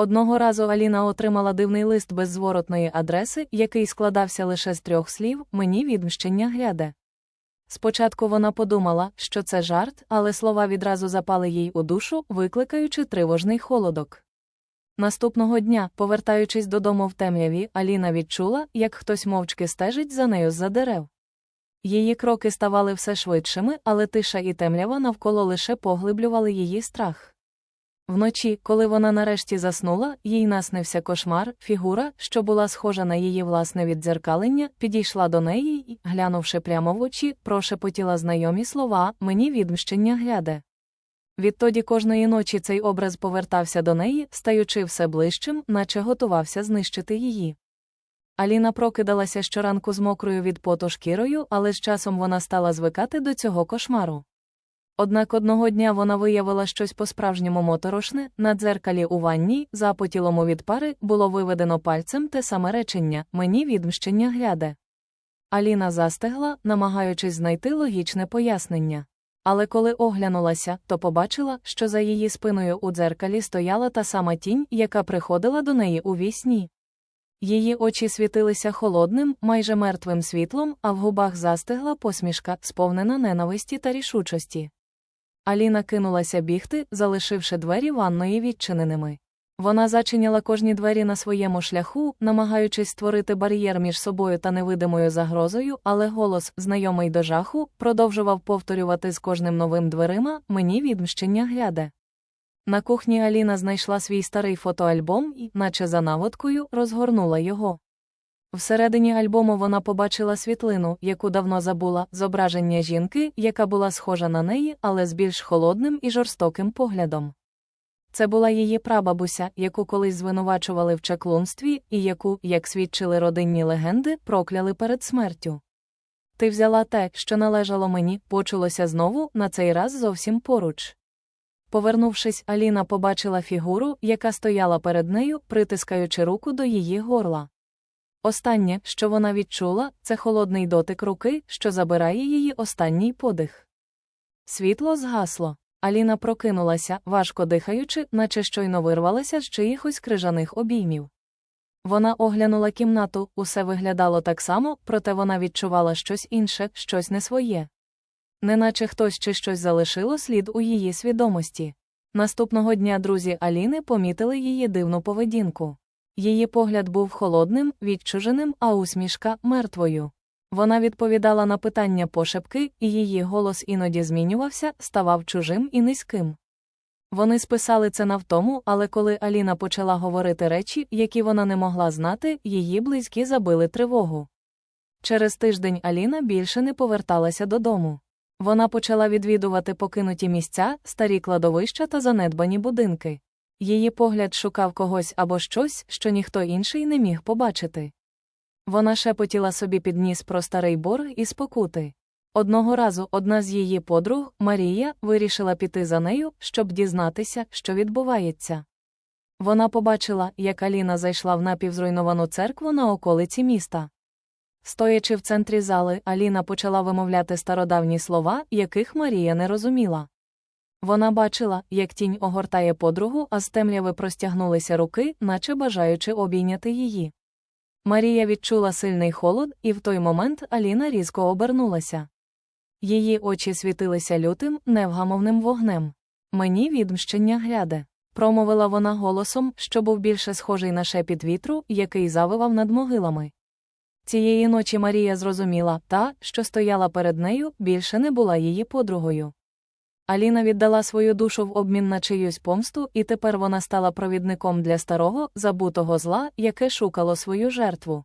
Одного разу Аліна отримала дивний лист без зворотної адреси, який складався лише з трьох слів мені відмщення гряде. Спочатку вона подумала, що це жарт, але слова відразу запали їй у душу, викликаючи тривожний холодок. Наступного дня, повертаючись додому в темряві, Аліна відчула, як хтось мовчки стежить за нею з-за дерев. Її кроки ставали все швидшими, але тиша і темрява навколо лише поглиблювали її страх. Вночі, коли вона нарешті заснула, їй наснився кошмар, фігура, що була схожа на її власне віддзеркалення, підійшла до неї і, глянувши прямо в очі, прошепотіла знайомі слова мені відмщення гляде. Відтоді кожної ночі цей образ повертався до неї, стаючи все ближчим, наче готувався знищити її. Аліна прокидалася щоранку з мокрою від поту шкірою, але з часом вона стала звикати до цього кошмару. Однак одного дня вона виявила щось по-справжньому моторошне, на дзеркалі у ванні, за потілому від пари, було виведено пальцем те саме речення мені відмщення гляде. Аліна застигла, намагаючись знайти логічне пояснення. Але коли оглянулася, то побачила, що за її спиною у дзеркалі стояла та сама тінь, яка приходила до неї у вісні. Її очі світилися холодним, майже мертвим світлом, а в губах застигла посмішка, сповнена ненависті та рішучості. Аліна кинулася бігти, залишивши двері ванної відчиненими. Вона зачиняла кожні двері на своєму шляху, намагаючись створити бар'єр між собою та невидимою загрозою, але голос, знайомий до жаху, продовжував повторювати з кожним новим дверима мені відмщення гляде. На кухні Аліна знайшла свій старий фотоальбом і, наче за наводкою, розгорнула його. Всередині альбому вона побачила світлину, яку давно забула, зображення жінки, яка була схожа на неї, але з більш холодним і жорстоким поглядом. Це була її прабабуся, яку колись звинувачували в чаклунстві, і яку, як свідчили родинні легенди, прокляли перед смертю. Ти взяла те, що належало мені, почулося знову, на цей раз зовсім поруч. Повернувшись, Аліна побачила фігуру, яка стояла перед нею, притискаючи руку до її горла. Останнє, що вона відчула, це холодний дотик руки, що забирає її останній подих. Світло згасло. Аліна прокинулася, важко дихаючи, наче щойно вирвалася з чиїхось крижаних обіймів. Вона оглянула кімнату, усе виглядало так само, проте вона відчувала щось інше, щось не своє. Неначе хтось чи щось залишило слід у її свідомості. Наступного дня друзі Аліни помітили її дивну поведінку. Її погляд був холодним, відчуженим, а усмішка мертвою. Вона відповідала на питання пошепки, і її голос іноді змінювався, ставав чужим і низьким. Вони списали це на втому, але коли Аліна почала говорити речі, які вона не могла знати, її близькі забили тривогу. Через тиждень Аліна більше не поверталася додому. Вона почала відвідувати покинуті місця, старі кладовища та занедбані будинки. Її погляд шукав когось або щось, що ніхто інший не міг побачити. Вона шепотіла собі під ніс про старий борг і спокути. Одного разу одна з її подруг, Марія, вирішила піти за нею, щоб дізнатися, що відбувається. Вона побачила, як Аліна зайшла в напівзруйновану церкву на околиці міста. Стоячи в центрі зали, Аліна почала вимовляти стародавні слова, яких Марія не розуміла. Вона бачила, як тінь огортає подругу, а з темряви простягнулися руки, наче бажаючи обійняти її. Марія відчула сильний холод, і в той момент Аліна різко обернулася. Її очі світилися лютим, невгамовним вогнем. Мені відмщення гляде. Промовила вона голосом, що був більше схожий на шепіт вітру, який завивав над могилами. Цієї ночі Марія зрозуміла, та, що стояла перед нею, більше не була її подругою. Аліна віддала свою душу в обмін на чиюсь помсту, і тепер вона стала провідником для старого, забутого зла, яке шукало свою жертву.